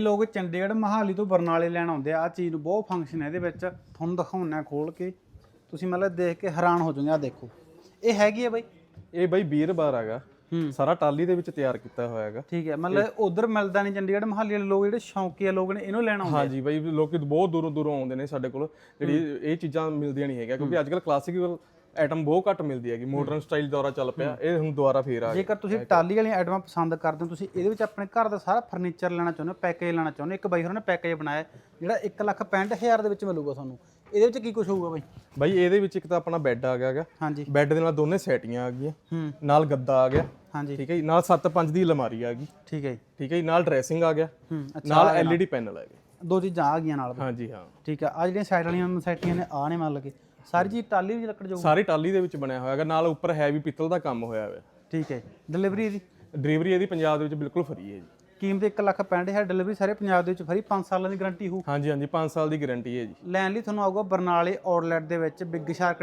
ਲੋਕ ਚੰਡੀਗੜ੍ਹ ਮਹਾਲੀ ਤੋਂ ਬਰਨਾਲੇ ਲੈਣ ਆਉਂਦੇ ਆ। ਆ ਚੀਜ਼ ਨੂੰ ਬਹੁਤ ਫੰਕਸ਼ਨ ਹੈ ਇਹਦੇ ਵਿੱਚ ਤੁਹਾਨੂੰ ਦਿਖਾਉਣਾ ਖੋਲ ਕੇ। ਤੁਸੀਂ ਮਤਲਬ ਦੇਖ ਕੇ ਹੈਰਾਨ ਹੋ ਜਾਓਗੇ ਆ ਦੇਖੋ। ਇਹ ਹੈਗੀ ਹੈ ਬਾਈ? ਇਹ ਬਾਈ ਵੀਰ ਬਾਰ ਹੈਗਾ। ਹੂੰ। ਸਾਰਾ ਟਾਲੀ ਦੇ ਵਿੱਚ ਤਿਆਰ ਕੀਤਾ ਹੋਇਆ ਹੈਗਾ। ਠੀਕ ਹੈ ਮਤਲਬ ਉਧਰ ਮਿਲਦਾ ਨਹੀਂ ਚੰਡੀਗੜ੍ਹ ਮਹਾਲੀ ਵਾਲੇ ਲੋਕ ਜਿਹੜੇ ਸ਼ੌਂਕੀਆ ਲੋਕ ਨੇ ਇਹਨੂੰ ਲੈਣ ਆਉਂਦੇ ਆ। ਹਾਂਜੀ ਬਾਈ ਲੋਕੀ ਬਹੁਤ ਦੂਰੋਂ ਦੂਰੋਂ ਆਉਂਦੇ ਨੇ ਸਾਡੇ ਕੋਲ। ਜਿਹੜੀ ਇਹ ਚੀਜ਼ਾਂ ਮਿਲਦੀਆਂ ਨਹੀਂ ਹੈਗੀਆਂ ਕਿਉਂਕਿ ਅੱਜ ਕੱਲ ਕਲਾਸਿਕਲ ਆਈਟਮ ਬਹੁਤ ਘੱਟ ਮਿਲਦੀ ਹੈਗੀ ਮਾਡਰਨ ਸਟਾਈਲ ਦੁਆਰਾ ਚੱਲ ਪਿਆ ਇਹ ਹੁਣ ਦੁਆਰਾ ਫੇਰ ਆ ਗਿਆ। ਜੇਕਰ ਤੁਸੀਂ ਟਾਲੀ ਵਾਲੀਆਂ ਆਈਟਮਾਂ ਪਸੰਦ ਕਰਦੇ ਹੋ ਤੁਸੀਂ ਇਹਦੇ ਵਿੱਚ ਆਪਣੇ ਘਰ ਦਾ ਸਾਰਾ ਫਰਨੀਚਰ ਲੈਣਾ ਚਾਹੁੰਦੇ ਹੋ ਪੈਕੇਜ ਲੈਣਾ ਚਾਹੁੰਦੇ ਹੋ ਇੱਕ ਬਾਈ ਹੋਰਾਂ ਨੇ ਪੈਕੇਜ ਬਣਾਇਆ ਹੈ, ਜਿਹੜਾ 165000 ਦੇ ਵਿੱਚ ਮਿਲੂਗਾ ਤੁਹਾਨੂੰ ਇਹਦੇ ਵਿੱਚ ਕੀ ਕੁਝ ਹੋਊਗਾ ਬਾਈ? ਬਾਈ ਇਹਦੇ ਵਿੱਚ ਇੱਕ ਤਾਂ ਆਪਣਾ ਬੈੱਡ ਆ ਗਿਆ ਹੈਗਾ ਹਾਂਜੀ। ਬੈੱਡ ਦੇ ਨਾਲ ਦੋਨੇ ਸੈਟੀਆਂ ਆ ਗਈਆਂ ਹੂੰ। ਨਾਲ ਗੱਦਾ ਆ ਗਿਆ ਹਾਂਜੀ। ਠੀਕ ਹੈ ਜੀ ਨਾਲ 7-5 ਦੀ ਅਲਮਾਰੀ ਆ ਗਈ ਠੀਕ ਹੈ ਜੀ। ਠੀਕ ਹੈ ਜੀ ਨਾਲ ਡਰੈਸਿੰਗ ਆ ਗਿਆ ਹੂੰ ਨਾਲ ਐਲਈਡੀ ਪੈਨਲ ਆ ਗਏ। ਦੋ ਚੀਜ਼ਾਂ ਆ ਗਈਆਂ ਨਾਲ। ਹਾਂਜੀ ਹਾਂ। ਠੀਕ ਆ ਆ ਜਿਹੜੀਆਂ ਸਾਈਡ ਵਾਲੀਆਂ ਸੈਟੀਆਂ ਨੇ ਆ ਨੇ ਮੰਨ ਲਗੇ ਸਾਰੀ ਚੀਜ਼ ਟਾਲੀ ਵਿੱਚ ਲੱਕੜ ਜਾਊ ਸਾਰੀ ਟਾਲੀ ਦੇ ਵਿੱਚ ਬਣਿਆ ਹੋਇਆ ਹੈਗਾ ਨਾਲ ਉੱਪਰ ਹੈਵੀ ਪਿੱਤਲ ਦਾ ਕੰਮ ਹੋਇਆ ਹੋਇਆ। ਠੀਕ ਹੈ ਡਿਲੀਵਰੀ ਇਹਦੀ? ਡਿਲੀਵਰੀ ਇਹਦੀ ਪੰਜਾਬ ਦੇ ਵਿੱਚ ਬਿਲਕੁਲ ਫਰੀ ਹੈ ਜੀ। ਕੀਮਤ 1 ਲੱਖ 65000 ਡਿਲੀਵਰੀ ਸਾਰੇ ਪੰਜਾਬ ਦੇ ਵਿੱਚ ਫਰੀ 5 ਸਾਲਾਂ ਦੀ ਗਾਰੰਟੀ ਹੋਊ। ਹਾਂਜੀ ਹਾਂਜੀ 5 ਸਾਲ ਦੀ ਗਾਰੰਟੀ ਹੈ ਜੀ। ਲੈਣ ਲਈ ਤੁਹਾਨੂੰ ਆਊਗਾ ਬਰਨਾਲੇ ਆਊਟਲੈਟ ਦੇ ਵਿੱਚ ਬਿਗ ਸ਼ਾਰਕ